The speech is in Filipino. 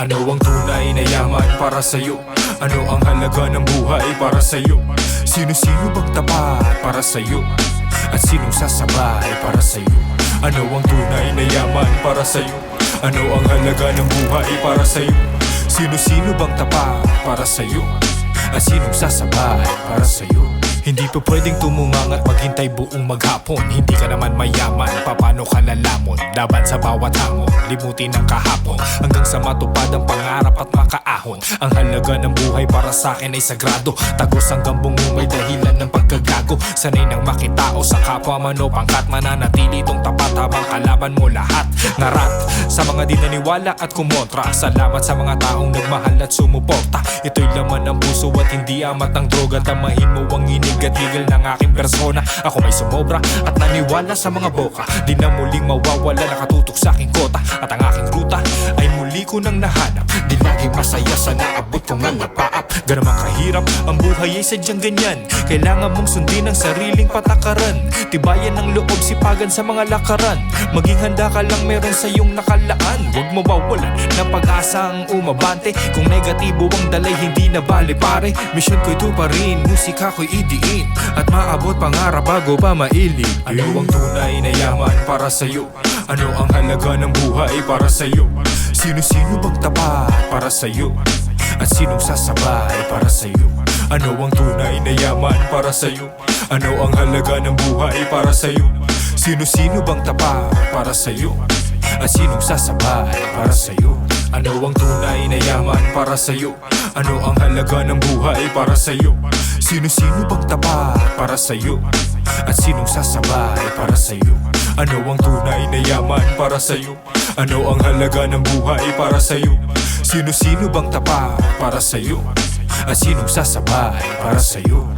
Ano ang tunay na yaman para sa'yo? Ano ang halaga ng buhay para sa'yo? Sino-sino bang tapat para sa'yo? At sinong sasabay para sa'yo? Ano ang tunay na yaman para sa'yo? Ano ang halaga ng buhay para sa'yo? Sino-sino bang tapat para sa'yo? At sinong sasabay para sa'yo? Hindi pa pwedeng tumungang at maghintay buong maghapon Hindi ka naman mayaman, papano ka lalamon Laban sa bawat hamon, limutin ang kahapon Hanggang sa matupad ang pangarap at makaahon. Ang halaga ng buhay para sa akin ay sagrado. Tagos hanggang bungo may dahilan ng pagkagago. Sanay nang makitao sa kapwa man o pangkat Mananatili itong tapat habang kalaban mo lahat. Narat sa mga di naniwala at kumontra. Salamat sa mga taong nagmahal at sumuporta. Ito'y laman ng puso at hindi amat ng droga. Tamahin mo ang inig at tigil ng aking persona. Ako may sumobra at naniwala sa mga boka. Di na muling mawawala nakatutok sa aking kota. At ang aking ruta ay muli ko nang nahanap Di lagi masaya sa naabot ko nga napaap. Ganun man kahirap, ang buhay ay sadyang ganyan. Kailangan mong sundin ang sariling patakaran. Tibayan ng loob, sipagan sa mga lakaran. Maging handa ka lang meron sa iyong nakalaan. Huwag mo bawalan ng pag-asa ang umabante. Kung negatibo ang dalay, hindi na bale pare. Mission ko'y tuparin, musika ko'y idiin. At maabot pangarap bago pa mailip. Ano ang tunay na yaman para sa'yo? Ano ang halaga ng buhay para sa'yo? Sino-sino para sa'yo? At sinong sasabay para sa'yo? Ano ang tunay na yaman para sa'yo? Ano ang halaga ng buhay para sa'yo? Sino-sino bang tapat para sa'yo? At sinong sasabay para sa'yo? Ano ang tunay na yaman para sa'yo? Ano ang halaga ng buhay para sa'yo? Sino-sino bang tapat para sa'yo? At sinong sasabay para sa'yo? Ano ang tunay na yaman para sa'yo? Ano ang halaga ng buhay para sa'yo? Sino-sino bang tapat para sa'yo? At sinong sasabay para sa'yo?